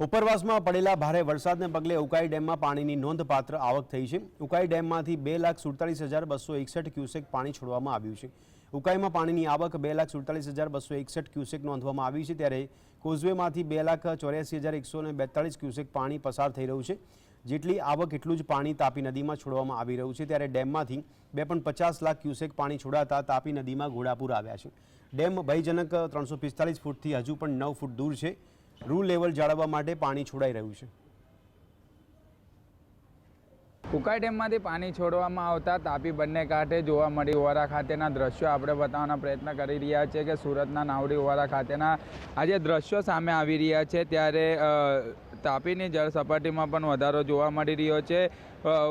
ઉપરવાસમાં પડેલા ભારે વરસાદને પગલે ઉકાઈ ડેમમાં પાણીની નોંધપાત્ર આવક થઈ છે. ઉકાઈ ડેમમાંથી બે લાખ સુડતાલીસ હજાર બસો એકસઠ ક્યુસેક પાણી છોડવામાં આવ્યું છે. ઉકાઈમાં પાણીની આવક બે લાખ સુડતાલીસ હજાર બસો એકસઠ ક્યુસેક નોંધવામાં આવી છે ત્યારે કોઝવેમાંથી બે લાખ ચોર્યાસી હજાર એકસો ને બેતાળીસ ક્યુસેક પાણી પસાર થઈ રહ્યું છે. જેટલી આવક એટલું જ પાણી તાપી નદીમાં છોડવામાં આવી રહ્યું છે ત્યારે ડેમમાંથી બે પણ પચાસ લાખ ક્યુસેક પાણી છોડાતા તાપી નદીમાં ઘોડાપુર આવ્યા છે. ડેમ ભયજનક ત્રણસો પિસ્તાલીસ ફૂટથી હજુ પણ નવ ફૂટ દૂર છે. રૂ લેવલ જાળવવા માટે પાણી છોડાઈ રહ્યું છે. ઉકાઈ ડેમમાંથી પાણી છોડવામાં આવતા તાપી બંને કાંઠે જોવા મળી ઓવારા ખાતેના દ્રશ્યો. આપણે બતાવવાના પ્રયત્ન કરી રહ્યા છીએ કે સુરતના નાવડી ઓવારા ખાતેના આજે દ્રશ્યો સામે આવી રહ્યા છે ત્યારે તાપીની જળ સપાટીમાં પણ વધારો જોવા મળી રહ્યો છે.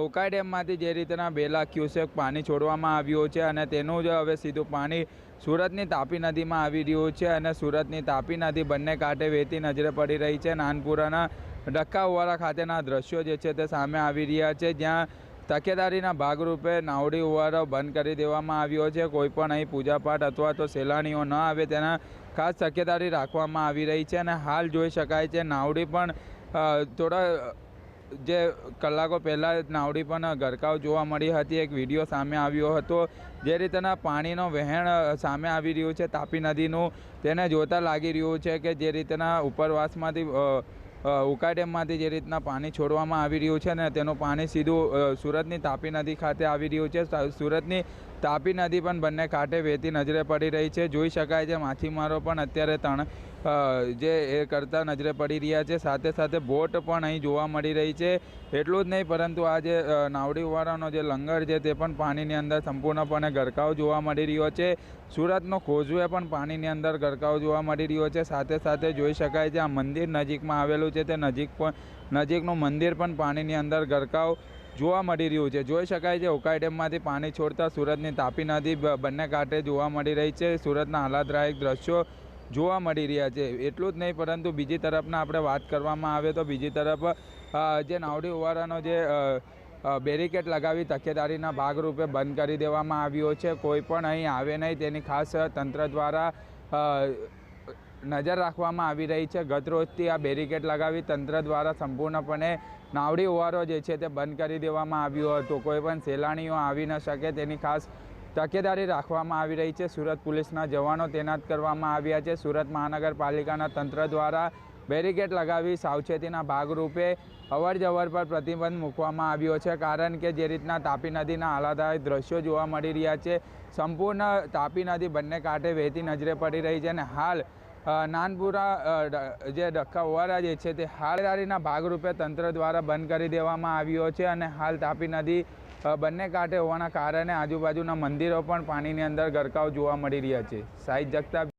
ઉકાઈ ડેમમાંથી જે રીતના બે લાખ ક્યુસેક પાણી છોડવામાં આવ્યું છે અને તેનું જ હવે સીધું પાણી સુરતની તાપી નદીમાં આવી રહ્યું છે અને સુરતની તાપી નદી બંને કાંઠે વહેતી નજરે પડી રહી છે. નાનપુરાના ડક્કા ઓવારા ખાતેના દ્રશ્યો જે છે તે સામે આવી રહ્યા છે. જ્યાં તકેદારીના ભાગરૂપે નાવડી ઉવારો બંધ કરી દેવામાં આવ્યો છે. કોઈ પણ અહીં પૂજાપાઠ અથવા તો સહેલાણીઓ ન આવે તેના ખાસ તકેદારી રાખવામાં આવી રહી છે અને હાલ જોઈ શકાય છે નાવડી પણ થોડા જે કલાકો પહેલાં નાવડી પણ ગરકાવ જોવા મળી હતી. એક વીડિયો સામે આવ્યો હતો જે રીતના પાણીનો વહેણ સામે આવી રહ્યું છે. તાપી નદીનું તેને જોતાં લાગી રહ્યું છે કે જે રીતના ઉપરવાસમાંથી ઉકાઈ ડેમમાંથી જે રીતના પાણી છોડવામાં આવી રહ્યું છે ને તેનું પાણી સીધું સુરતની તાપી નદી ખાતે આવી રહ્યું છે. સુરતની તાપી નદી પણ બંને કાંઠે વહેતી નજરે પડી રહી છે. જોઈ શકાય છે, માછીમારો પણ અત્યારે તણ જે એ કરતા નજરે પડી રહ્યા છે. સાથે સાથે બોટ પણ અહીં જોવા મળી રહી છે. એટલું જ નહીં, પરંતુ આ જે નાવડીવાળાનો જે લંગર છે તે પણ પાણીની અંદર સંપૂર્ણપણે ગરકાવ જોવા મળી રહ્યો છે. સુરતનો ખોજવે પણ પાણીની અંદર ગરકાવ જોવા મળી રહ્યો છે. સાથે સાથે જોઈ શકાય છે, આ મંદિર નજીકમાં આવેલું છે. તે નજીક પણ, નજીકનું મંદિર પણ પાણીની અંદર ગરકાવ જોવા મળી રહ્યું છે. જોઈ શકાય છે, ઉકાઈ ડેમમાંથી પાણી છોડતા સુરતની તાપી નદી બંને કાંઠે જોવા મળી રહી છે. સુરતના આહલાદદાયક દ્રશ્યો જોવા મળી રહ્યા છે. એટલું જ નહીં, પરંતુ બીજી તરફના આપણે વાત કરવામાં આવે તો બીજી તરફ જે નાવડી ઓવારાનો જે બેરિકેડ લગાવી તકેદારીના ભાગરૂપે બંધ કરી દેવામાં આવ્યો છે. કોઈ પણ અહીં આવે નહીં તેની ખાસ તંત્ર દ્વારા નજર રાખવામાં આવી રહી છે. ગત રોજથી આ બેરિકેડ લગાવી તંત્ર દ્વારા સંપૂર્ણપણે નાવડી ઓવારો જે છે તે બંધ કરી દેવામાં આવ્યો હતો. કોઈ પણ સહેલાણીઓ આવી ન શકે તેની ખાસ તકેદારી રાખવામાં આવી રહી છે. સુરત પોલીસના જવાનો તૈનાત કરવામાં આવ્યા છે. સુરત મહાનગરપાલિકાના તંત્ર દ્વારા બેરિકેડ લગાવી સાવચેતીના ભાગરૂપે અવરજવર પર પ્રતિબંધ મૂકવામાં આવ્યો છે. કારણ કે જે રીતના તાપી નદીના આહલાદાયક દ્રશ્યો જોવા મળી રહ્યા છે, સંપૂર્ણ તાપી નદી બંને કાંઠે વહેતી નજરે પડી રહી છે અને હાલ નાનપુરા જે ડક્કા ઓવારા જે છે તે હાલદારીના ભાગરૂપે તંત્ર દ્વારા બંધ કરી દેવામાં આવ્યો છે અને હાલ તાપી નદી બંને કાંઠે હોવાના કારણે આજુબાજુના મંદિરો પણ પાણીની અંદર ગરકાવ જોવા મળી રહ્યા છે. સાહિદ જગતાપ